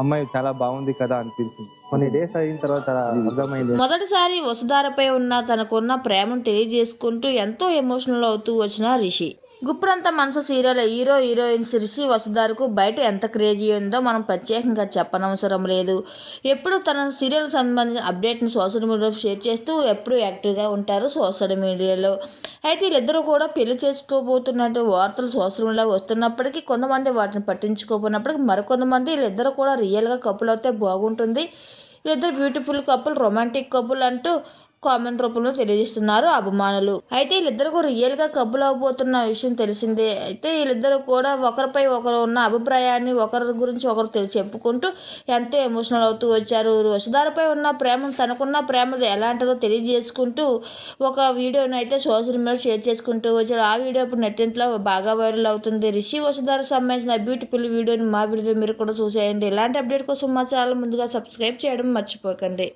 అమ్మాయి చాలా బాగుంది కదా అనిపించింది. కొన్ని డేస్ అయిన తర్వాత అర్థమైంది. మొదటిసారి వసుధారపై ఉన్న తనకున్న ప్రేమను తెలియజేసుకుంటూ ఎంతో ఎమోషనల్ అవుతూ వచ్చిన Rishi. Guppedantha Manasu serial. Hero heroines Rishi వసుధారుకు బయట ఎంత క్రేజీ ఉందో మనం ప్రత్యేకంగా చెప్పనవసరం లేదు. ఎప్పుడు తన సీరియల్ సంబంధించిన అప్డేట్ని సోషల్ మీడియాలో షేర్ చేస్తూ ఎప్పుడు యాక్టివ్గా ఉంటారు సోషల్ మీడియాలో. అయితే వీళ్ళిద్దరూ కూడా పెళ్ళి చేసుకోబోతున్నట్టు వార్తలు సోషల్ మీడియాలో వస్తున్నప్పటికీ కొంతమంది వాటిని పట్టించుకోకపోయినప్పటికీ మరికొంతమంది వీళ్ళిద్దరూ కూడా రియల్గా కప్పులు అయితే బాగుంటుంది. వీళ్ళిద్దరు బ్యూటిఫుల్ కపుల్ రొమాంటిక్ కప్పులు అంటూ కామెంట్ రూపంలో తెలియజేస్తున్నారు అభిమానులు. అయితే వీళ్ళిద్దరికి రియల్గా కబుల్ అవబోతున్న విషయం తెలిసిందే. అయితే వీళ్ళిద్దరు కూడా ఒకరిపై ఒకరు ఉన్న అభిప్రాయాన్ని ఒకరి గురించి ఒకరు తెలిసి చెప్పుకుంటూ ఎంతో ఎమోషనల్ అవుతూ వచ్చారు. వసుధారపై ఉన్న ప్రేమ తనకున్న ప్రేమ ఎలాంటిదో తెలియజేసుకుంటూ ఒక వీడియోని అయితే సోషల్ మీడియా షేర్ చేసుకుంటూ వచ్చారు. ఆ వీడియో ఇప్పుడు నెట్టింట్లో బాగా వైరల్ అవుతుంది. రిషి వసుధారకు సంబంధించిన బ్యూటిఫుల్ వీడియోని మా వీడియో మీరు కూడా చూసేయండి. ఇలాంటి అప్డేట్ కోసం మా ఛానల్ ముందుగా సబ్స్క్రైబ్ చేయడం మర్చిపోకండి.